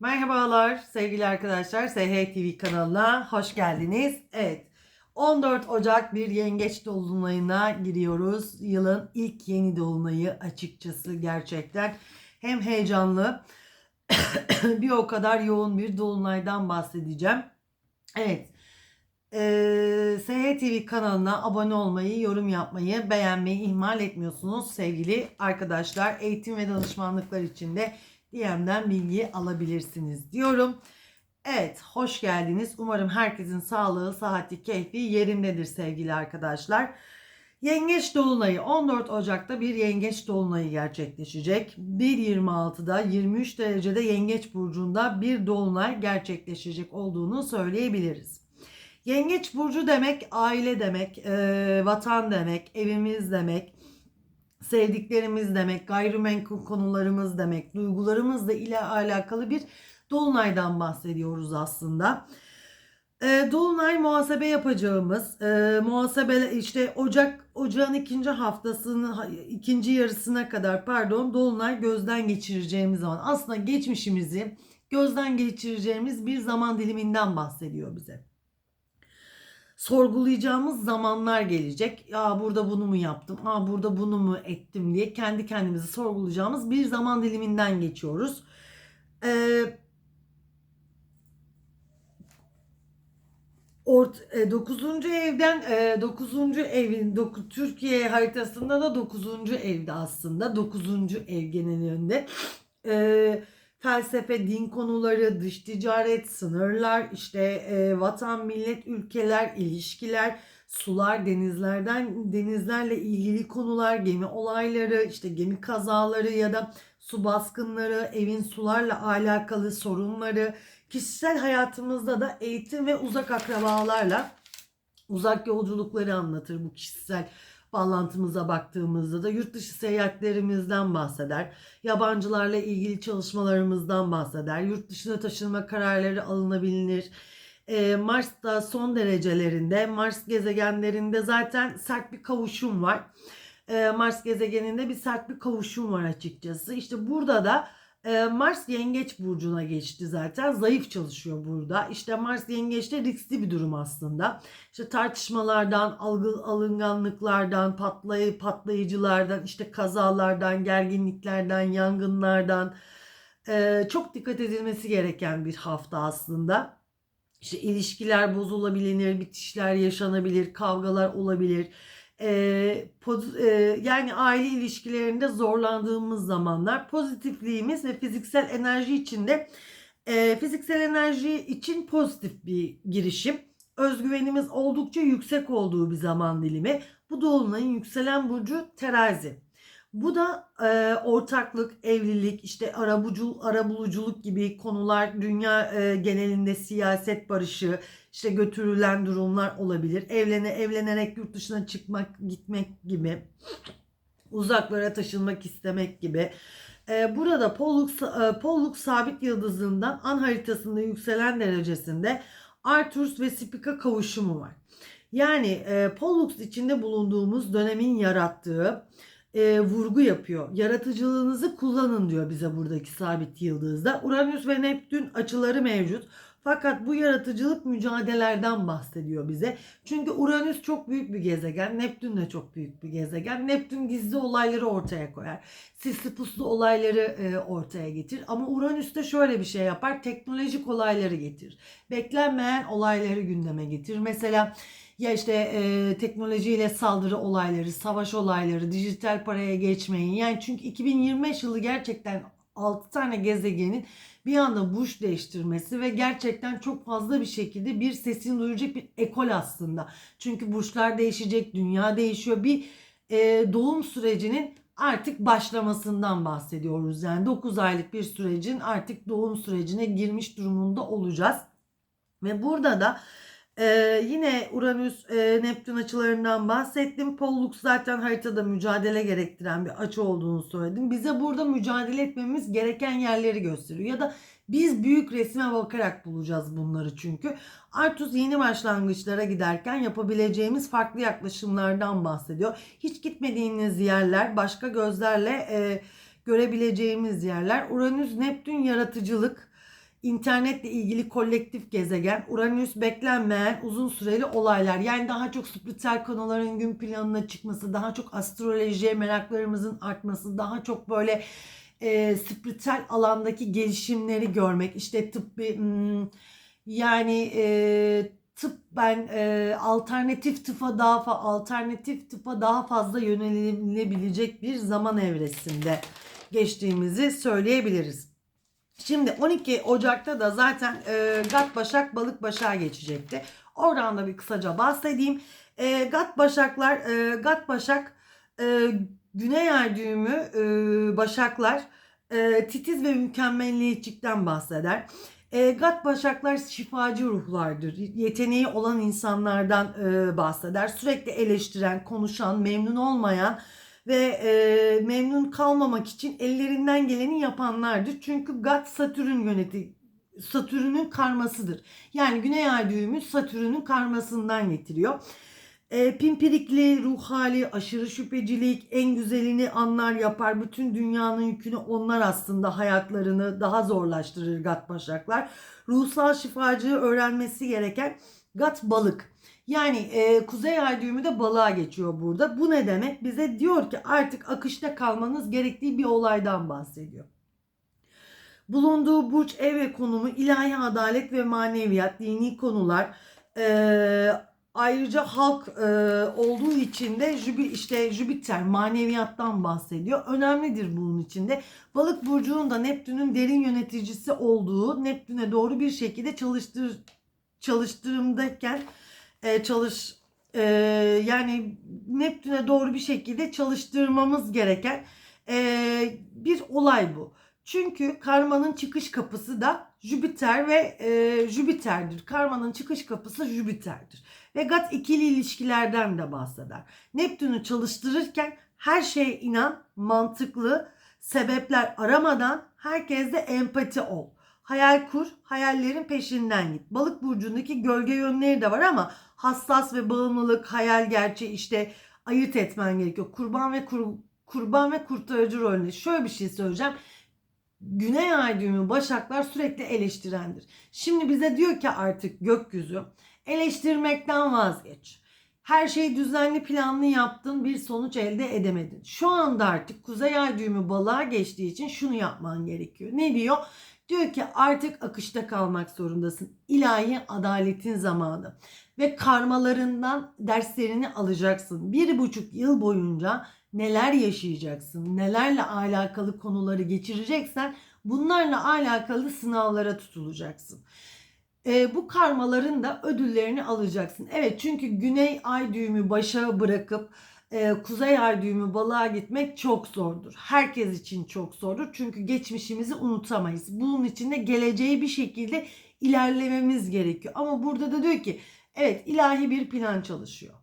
Merhabalar sevgili arkadaşlar. SH TV kanalına hoş geldiniz. Evet. 14 Ocak bir yengeç dolunayına giriyoruz. Yılın ilk yeni dolunayı açıkçası gerçekten hem heyecanlı bir o kadar yoğun bir dolunaydan bahsedeceğim. Evet. Ee, SH TV kanalına abone olmayı, yorum yapmayı, beğenmeyi ihmal etmiyorsunuz sevgili arkadaşlar. Eğitim ve danışmanlıklar için de DM'den bilgi alabilirsiniz diyorum. Evet, hoş geldiniz. Umarım herkesin sağlığı, sıhhati, keyfi yerindedir sevgili arkadaşlar. Yengeç Dolunayı 14 Ocak'ta bir Yengeç Dolunayı gerçekleşecek. 1.26'da 23 derecede Yengeç Burcu'nda bir Dolunay gerçekleşecek olduğunu söyleyebiliriz. Yengeç Burcu demek aile demek, vatan demek, evimiz demek, sevdiklerimiz demek, gayrimenkul konularımız demek, duygularımızla ile alakalı bir dolunaydan bahsediyoruz aslında. E, Dolunay muhasebe yapacağımız, e, muhasebe işte Ocak Ocağın ikinci haftasını ikinci yarısına kadar pardon Dolunay gözden geçireceğimiz zaman aslında geçmişimizi gözden geçireceğimiz bir zaman diliminden bahsediyor bize sorgulayacağımız zamanlar gelecek. Ya burada bunu mu yaptım? Ha burada bunu mu ettim diye kendi kendimizi sorgulayacağımız bir zaman diliminden geçiyoruz. Ee, Ort, e, 9. evden e, 9. evin doku, Türkiye haritasında da 9. evde aslında 9. ev genelinde. E, felsefe, din konuları, dış ticaret, sınırlar, işte e, vatan, millet, ülkeler, ilişkiler, sular, denizlerden denizlerle ilgili konular, gemi olayları, işte gemi kazaları ya da su baskınları, evin sularla alakalı sorunları, kişisel hayatımızda da eğitim ve uzak akrabalarla uzak yolculukları anlatır bu kişisel bağlantımıza baktığımızda da yurt dışı seyahatlerimizden bahseder. Yabancılarla ilgili çalışmalarımızdan bahseder. Yurt dışına taşınma kararları alınabilir. Ee, Mars'ta son derecelerinde, Mars gezegenlerinde zaten sert bir kavuşum var. Ee, Mars gezegeninde bir sert bir kavuşum var açıkçası. İşte burada da Mars Yengeç burcuna geçti zaten. Zayıf çalışıyor burada. İşte Mars Yengeç'te riskli bir durum aslında. İşte tartışmalardan, algı, alınganlıklardan, patlay patlayıcılardan, işte kazalardan, gerginliklerden, yangınlardan çok dikkat edilmesi gereken bir hafta aslında. İşte ilişkiler bozulabilir, bitişler yaşanabilir, kavgalar olabilir e, poz, e, yani aile ilişkilerinde zorlandığımız zamanlar pozitifliğimiz ve fiziksel enerji içinde e, fiziksel enerji için pozitif bir girişim. Özgüvenimiz oldukça yüksek olduğu bir zaman dilimi. Bu dolunayın yükselen burcu terazi. Bu da e, ortaklık, evlilik, işte arabucul, arabuluculuk gibi konular, dünya e, genelinde siyaset barışı, işte götürülen durumlar olabilir. Evlene evlenerek yurt dışına çıkmak, gitmek gibi, uzaklara taşınmak istemek gibi. E, burada Pollux, e, Pollux sabit yıldızından an haritasında yükselen derecesinde Arthurs ve Spica kavuşumu var. Yani e, Pollux içinde bulunduğumuz dönemin yarattığı e, vurgu yapıyor. Yaratıcılığınızı kullanın diyor bize buradaki sabit yıldızda. Uranüs ve Neptün açıları mevcut. Fakat bu yaratıcılık mücadelelerden bahsediyor bize. Çünkü Uranüs çok büyük bir gezegen. Neptün de çok büyük bir gezegen. Neptün gizli olayları ortaya koyar. Sisli puslu olayları e, ortaya getir. Ama Uranüs de şöyle bir şey yapar. Teknolojik olayları getir. Beklenmeyen olayları gündeme getir. Mesela ya işte e, teknolojiyle saldırı olayları, savaş olayları, dijital paraya geçmeyin. Yani çünkü 2025 yılı gerçekten 6 tane gezegenin bir anda burç değiştirmesi ve gerçekten çok fazla bir şekilde bir sesini duyuracak bir ekol aslında. Çünkü burçlar değişecek, dünya değişiyor. Bir e, doğum sürecinin artık başlamasından bahsediyoruz. Yani 9 aylık bir sürecin artık doğum sürecine girmiş durumunda olacağız. Ve burada da ee, yine Uranüs e, Neptün açılarından bahsettim. Pollux zaten haritada mücadele gerektiren bir açı olduğunu söyledim. Bize burada mücadele etmemiz gereken yerleri gösteriyor. Ya da biz büyük resme bakarak bulacağız bunları çünkü. Artus yeni başlangıçlara giderken yapabileceğimiz farklı yaklaşımlardan bahsediyor. Hiç gitmediğiniz yerler, başka gözlerle e, görebileceğimiz yerler. Uranüs Neptün yaratıcılık internetle ilgili kolektif gezegen, Uranüs beklenmeyen uzun süreli olaylar. Yani daha çok spiritüel konuların gün planına çıkması, daha çok astrolojiye meraklarımızın artması, daha çok böyle e, spiritüel alandaki gelişimleri görmek. İşte tıbbi hmm, yani e, tıp ben e, alternatif tıpa daha fa alternatif tıpa daha fazla yönelilebilecek bir zaman evresinde geçtiğimizi söyleyebiliriz. Şimdi 12 Ocak'ta da zaten e, Gat Başak Balık Başak'a geçecekti. Oradan da bir kısaca bahsedeyim. E, Gat Başaklar, e, Gat Başak, e, Güney Ay düğümü e, Başaklar e, titiz ve mükemmelliyetçikten bahseder. E, Gat Başaklar şifacı ruhlardır. Yeteneği olan insanlardan e, bahseder. Sürekli eleştiren, konuşan, memnun olmayan ve e, memnun kalmamak için ellerinden geleni yapanlardır. Çünkü Gat Satürn yöneti Satürn'ün karmasıdır. Yani Güney Ay düğümü Satürn'ün karmasından getiriyor. E, pimpirikli, ruh hali, aşırı şüphecilik, en güzelini anlar yapar. Bütün dünyanın yükünü onlar aslında hayatlarını daha zorlaştırır gat başaklar. Ruhsal şifacılığı öğrenmesi gereken gat balık. Yani e, kuzey ay düğümü de balığa geçiyor burada. Bu ne demek? Bize diyor ki artık akışta kalmanız gerektiği bir olaydan bahsediyor. Bulunduğu burç, ev ve konumu, ilahi adalet ve maneviyat, dini konular, e, ayrıca halk e, olduğu için de Jübi, işte Jüpiter maneviyattan bahsediyor. Önemlidir bunun içinde. Balık burcunun da Neptün'ün derin yöneticisi olduğu, Neptün'e doğru bir şekilde çalıştır çalıştırımdayken e, çalış e, yani Neptün'e doğru bir şekilde çalıştırmamız gereken e, bir olay bu. Çünkü karmanın çıkış kapısı da Jüpiter ve e, Jüpiter'dir. Karmanın çıkış kapısı Jüpiter'dir. Ve Gat ikili ilişkilerden de bahseder. Neptün'ü çalıştırırken her şeye inan, mantıklı, sebepler aramadan herkeste empati ol. Hayal kur, hayallerin peşinden git. Balık burcundaki gölge yönleri de var ama hassas ve bağımlılık, hayal gerçeği işte ayırt etmen gerekiyor. Kurban ve kur, kurban ve kurtarıcı rolünde. Şöyle bir şey söyleyeceğim. Güney ay düğümü Başaklar sürekli eleştirendir. Şimdi bize diyor ki artık gökyüzü eleştirmekten vazgeç. Her şeyi düzenli planlı yaptın bir sonuç elde edemedin. Şu anda artık kuzey ay düğümü balığa geçtiği için şunu yapman gerekiyor. Ne diyor? Diyor ki artık akışta kalmak zorundasın. İlahi adaletin zamanı. Ve karmalarından derslerini alacaksın. Bir buçuk yıl boyunca neler yaşayacaksın, nelerle alakalı konuları geçireceksen bunlarla alakalı sınavlara tutulacaksın. E, bu karmaların da ödüllerini alacaksın. Evet çünkü güney ay düğümü başa bırakıp e, kuzey ay düğümü balığa gitmek çok zordur. Herkes için çok zordur. Çünkü geçmişimizi unutamayız. Bunun için de geleceği bir şekilde ilerlememiz gerekiyor. Ama burada da diyor ki evet ilahi bir plan çalışıyor.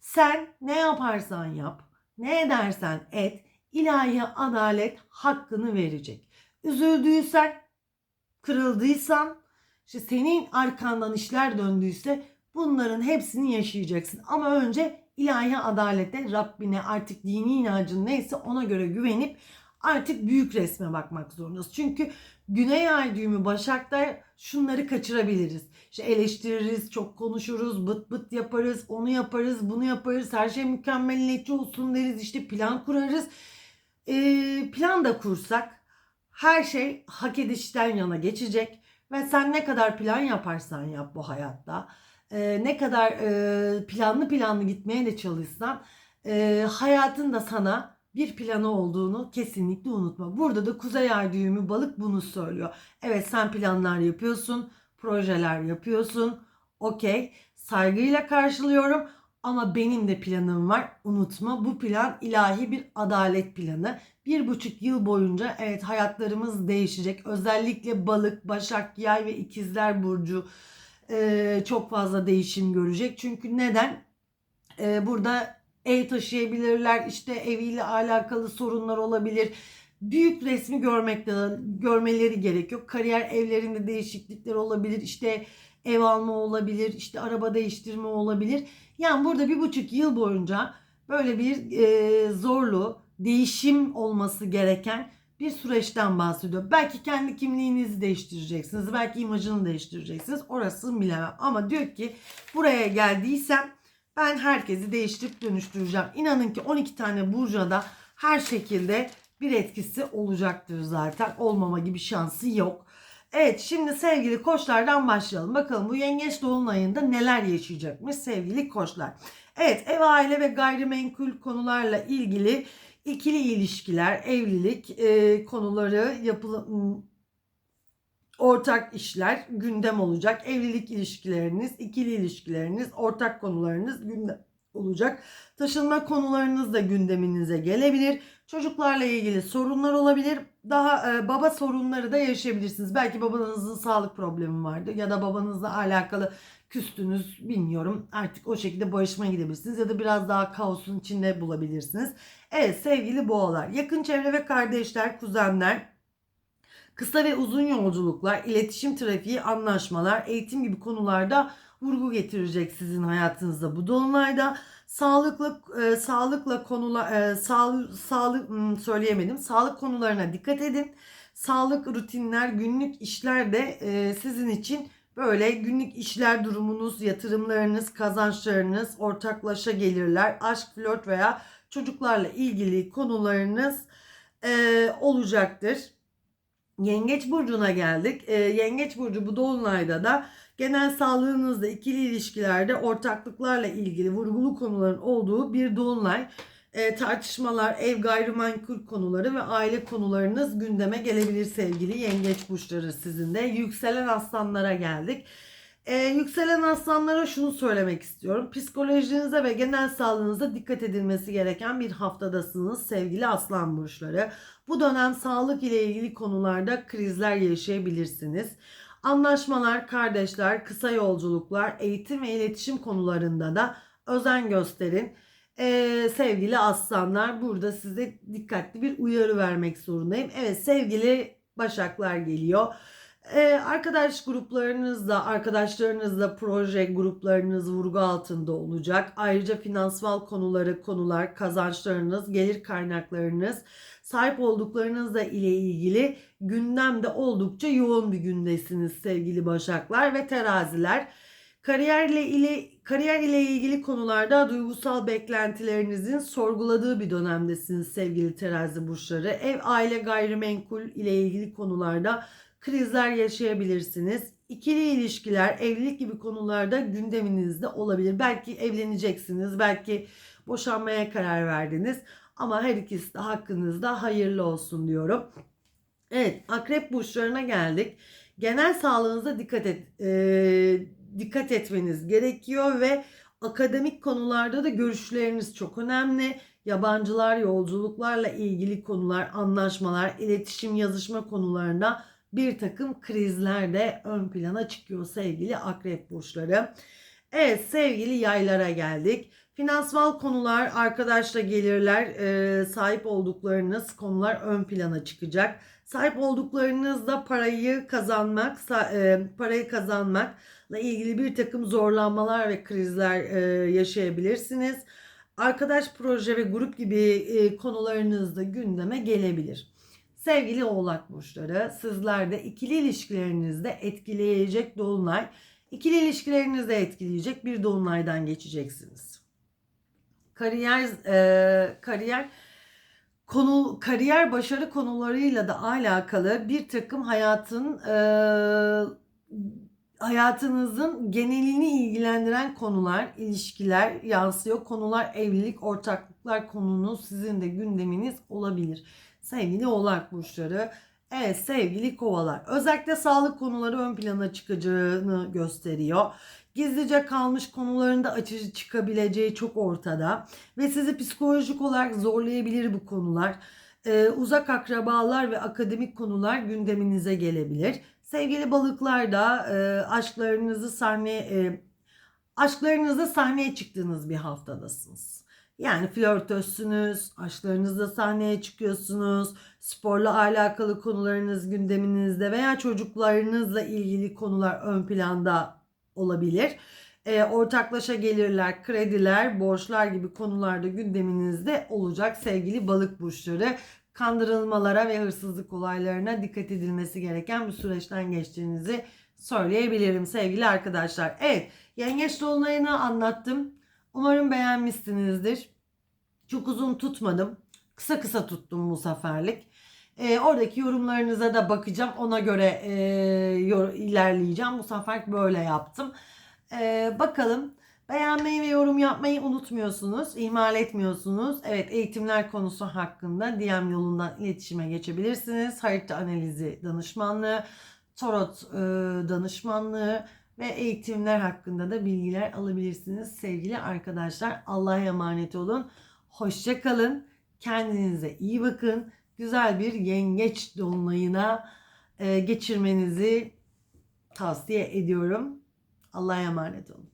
Sen ne yaparsan yap, ne edersen et, ilahi adalet hakkını verecek. Üzüldüysen, kırıldıysan, işte senin arkandan işler döndüyse bunların hepsini yaşayacaksın. Ama önce ilahi adalete, Rabbine artık dini inancın neyse ona göre güvenip artık büyük resme bakmak zorundasın. Çünkü Güney Ay düğümü Başak'ta şunları kaçırabiliriz. İşte eleştiririz, çok konuşuruz, bıt bıt yaparız, onu yaparız, bunu yaparız, her şey mükemmeliyetçi olsun deriz, işte plan kurarız. Ee, plan da kursak her şey hak edişten yana geçecek ve sen ne kadar plan yaparsan yap bu hayatta, e, ne kadar e, planlı planlı gitmeye de çalışsan e, hayatın da sana bir planı olduğunu kesinlikle unutma. Burada da Kuzey Ay düğümü balık bunu söylüyor. Evet sen planlar yapıyorsun, projeler yapıyorsun. Okey saygıyla karşılıyorum ama benim de planım var. Unutma bu plan ilahi bir adalet planı. Bir buçuk yıl boyunca evet hayatlarımız değişecek. Özellikle balık, başak, yay ve ikizler burcu e, çok fazla değişim görecek. Çünkü neden? E, burada ev taşıyabilirler. işte eviyle alakalı sorunlar olabilir. Büyük resmi görmekte görmeleri gerekiyor. Kariyer evlerinde değişiklikler olabilir. İşte ev alma olabilir. işte araba değiştirme olabilir. Yani burada bir buçuk yıl boyunca böyle bir e, zorlu değişim olması gereken bir süreçten bahsediyor. Belki kendi kimliğinizi değiştireceksiniz. Belki imajını değiştireceksiniz. Orasını bilemem. Ama diyor ki buraya geldiysem ben herkesi değiştirip dönüştüreceğim. İnanın ki 12 tane burcada her şekilde bir etkisi olacaktır zaten. Olmama gibi şansı yok. Evet şimdi sevgili koçlardan başlayalım. Bakalım bu yengeç dolunayında neler yaşayacakmış sevgili koçlar. Evet ev aile ve gayrimenkul konularla ilgili ikili ilişkiler, evlilik e, konuları yapılı ortak işler gündem olacak. Evlilik ilişkileriniz, ikili ilişkileriniz, ortak konularınız gündem olacak. Taşınma konularınız da gündeminize gelebilir. Çocuklarla ilgili sorunlar olabilir. Daha e, baba sorunları da yaşayabilirsiniz. Belki babanızın sağlık problemi vardı ya da babanızla alakalı küstünüz bilmiyorum. Artık o şekilde barışmaya gidebilirsiniz ya da biraz daha kaosun içinde bulabilirsiniz. Evet sevgili boğalar, yakın çevre ve kardeşler, kuzenler, kısa ve uzun yolculuklar, iletişim trafiği, anlaşmalar, eğitim gibi konularda vurgu getirecek sizin hayatınızda bu dolunayda. Sağlıklı e, sağlıkla konular e, sağlık sağlık hmm, söyleyemedim. Sağlık konularına dikkat edin. Sağlık rutinler, günlük işler de e, sizin için böyle günlük işler durumunuz, yatırımlarınız, kazançlarınız, ortaklaşa gelirler, aşk, flört veya çocuklarla ilgili konularınız e, olacaktır. Yengeç burcuna geldik. E, Yengeç burcu bu dolunayda da genel sağlığınızda ikili ilişkilerde ortaklıklarla ilgili vurgulu konuların olduğu bir dolunay. E, tartışmalar, ev gayrimenkul konuları ve aile konularınız gündeme gelebilir sevgili yengeç burçları sizin de. Yükselen aslanlara geldik. Ee, yükselen aslanlara şunu söylemek istiyorum. Psikolojinize ve genel sağlığınıza dikkat edilmesi gereken bir haftadasınız sevgili aslan burçları. Bu dönem sağlık ile ilgili konularda krizler yaşayabilirsiniz. Anlaşmalar, kardeşler, kısa yolculuklar, eğitim ve iletişim konularında da özen gösterin. Ee, sevgili aslanlar burada size dikkatli bir uyarı vermek zorundayım. Evet sevgili başaklar geliyor. Ee, arkadaş gruplarınızla, arkadaşlarınızla proje gruplarınız vurgu altında olacak. Ayrıca finansal konuları, konular, kazançlarınız, gelir kaynaklarınız, sahip olduklarınızla ile ilgili gündemde oldukça yoğun bir gündesiniz sevgili başaklar ve teraziler. Kariyerle ile kariyer ile ilgili konularda duygusal beklentilerinizin sorguladığı bir dönemdesiniz sevgili terazi burçları. Ev, aile, gayrimenkul ile ilgili konularda krizler yaşayabilirsiniz. İkili ilişkiler, evlilik gibi konularda gündeminizde olabilir. Belki evleneceksiniz, belki boşanmaya karar verdiniz. Ama her ikisi de hakkınızda hayırlı olsun diyorum. Evet, akrep burçlarına geldik. Genel sağlığınıza dikkat et, e, dikkat etmeniz gerekiyor ve akademik konularda da görüşleriniz çok önemli. Yabancılar, yolculuklarla ilgili konular, anlaşmalar, iletişim, yazışma konularında bir takım krizler de ön plana çıkıyor sevgili akrep burçları. Evet sevgili yaylara geldik. Finansal konular, arkadaşla gelirler, e, sahip olduklarınız konular ön plana çıkacak. Sahip olduklarınızda parayı kazanmak, e, parayı kazanmakla ilgili bir takım zorlanmalar ve krizler e, yaşayabilirsiniz. Arkadaş proje ve grup gibi e, konularınız da gündeme gelebilir. Sevgili oğlak burçları sizler de ikili ilişkilerinizde etkileyecek dolunay, ikili ilişkilerinizde etkileyecek bir dolunaydan geçeceksiniz. Kariyer e, kariyer konu kariyer başarı konularıyla da alakalı bir takım hayatın e, hayatınızın genelini ilgilendiren konular, ilişkiler yansıyor. Konular evlilik, ortaklıklar konunuz sizin de gündeminiz olabilir sevgili oğlak burçları. Evet sevgili kovalar. Özellikle sağlık konuları ön plana çıkacağını gösteriyor. Gizlice kalmış konularında açıcı çıkabileceği çok ortada. Ve sizi psikolojik olarak zorlayabilir bu konular. Ee, uzak akrabalar ve akademik konular gündeminize gelebilir. Sevgili balıklar da e, aşklarınızı sahneye e, aşklarınızda sahneye çıktığınız bir haftadasınız. Yani flörtözsünüz, aşklarınızla sahneye çıkıyorsunuz, sporla alakalı konularınız gündeminizde veya çocuklarınızla ilgili konular ön planda olabilir. E, ortaklaşa gelirler, krediler, borçlar gibi konularda gündeminizde olacak sevgili balık burçları. kandırılmalara ve hırsızlık olaylarına dikkat edilmesi gereken bir süreçten geçtiğinizi söyleyebilirim sevgili arkadaşlar. Evet, yengeç dolunayını anlattım. Umarım beğenmişsinizdir. Çok uzun tutmadım. Kısa kısa tuttum bu seferlik. Ee, oradaki yorumlarınıza da bakacağım. Ona göre e, ilerleyeceğim. Bu sefer böyle yaptım. Ee, bakalım. Beğenmeyi ve yorum yapmayı unutmuyorsunuz. ihmal etmiyorsunuz. Evet eğitimler konusu hakkında DM yolundan iletişime geçebilirsiniz. Harita analizi danışmanlığı, tarot e, danışmanlığı ve eğitimler hakkında da bilgiler alabilirsiniz sevgili arkadaşlar. Allah'a emanet olun. Hoşça kalın. Kendinize iyi bakın. Güzel bir yengeç dolunayına e, geçirmenizi tavsiye ediyorum. Allah'a emanet olun.